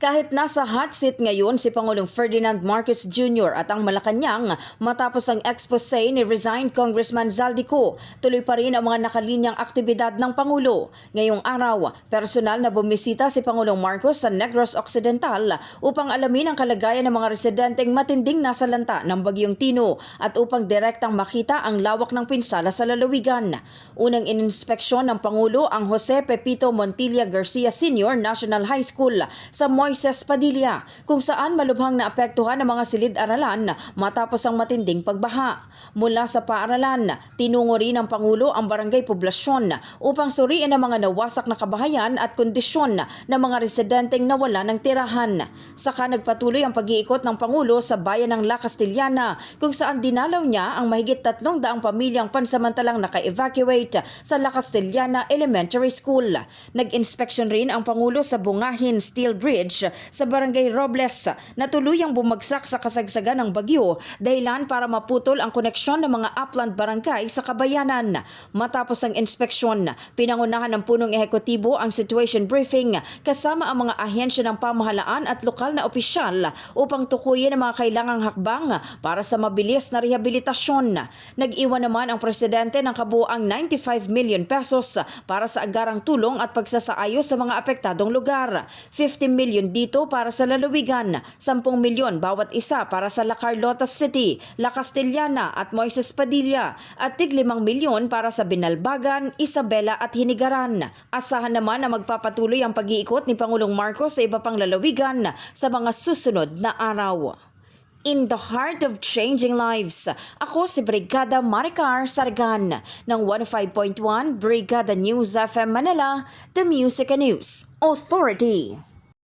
Kahit nasa hot seat ngayon si Pangulong Ferdinand Marcos Jr. at ang Malacanang matapos ang expose ni resigned Congressman Zaldico, tuloy pa rin ang mga nakalinyang aktibidad ng Pangulo. Ngayong araw, personal na bumisita si Pangulong Marcos sa Negros Occidental upang alamin ang kalagayan ng mga residenteng matinding nasa lanta ng Bagyong Tino at upang direktang makita ang lawak ng pinsala sa lalawigan. Unang ininspeksyon ng Pangulo ang Jose Pepito Montilla Garcia Sr. National High School sa Moises Padilla kung saan malubhang naapektuhan ng mga silid-aralan matapos ang matinding pagbaha. Mula sa paaralan, tinungo rin ng Pangulo ang barangay poblasyon upang suriin ang mga nawasak na kabahayan at kondisyon ng mga residenteng nawala ng tirahan. Saka nagpatuloy ang pag-iikot ng Pangulo sa bayan ng La Castellana kung saan dinalaw niya ang mahigit tatlong daang pamilyang pansamantalang naka-evacuate sa La Castellana Elementary School. Nag-inspeksyon rin ang Pangulo sa Bungahin Steel Bridge sa Barangay Robles na tuluyang bumagsak sa kasagsagan ng bagyo dahilan para maputol ang koneksyon ng mga upland barangay sa kabayanan. Matapos ang inspeksyon, pinangunahan ng punong ehekutibo ang situation briefing kasama ang mga ahensya ng pamahalaan at lokal na opisyal upang tukuyin ang mga kailangang hakbang para sa mabilis na rehabilitasyon. Nag-iwan naman ang presidente ng kabuang 95 million pesos para sa agarang tulong at pagsasaayos sa mga apektadong lugar. 50 million dito para sa lalawigan, 10 milyon bawat isa para sa La Carlota City, La Castellana at Moises Padilla at tig 5 milyon para sa Binalbagan, Isabela at Hinigaran. Asahan naman na magpapatuloy ang pag-iikot ni Pangulong Marcos sa iba pang lalawigan sa mga susunod na araw. In the heart of changing lives, ako si Brigada Maricar Sargan ng 105.1 Brigada News FM Manila, The Music and News Authority.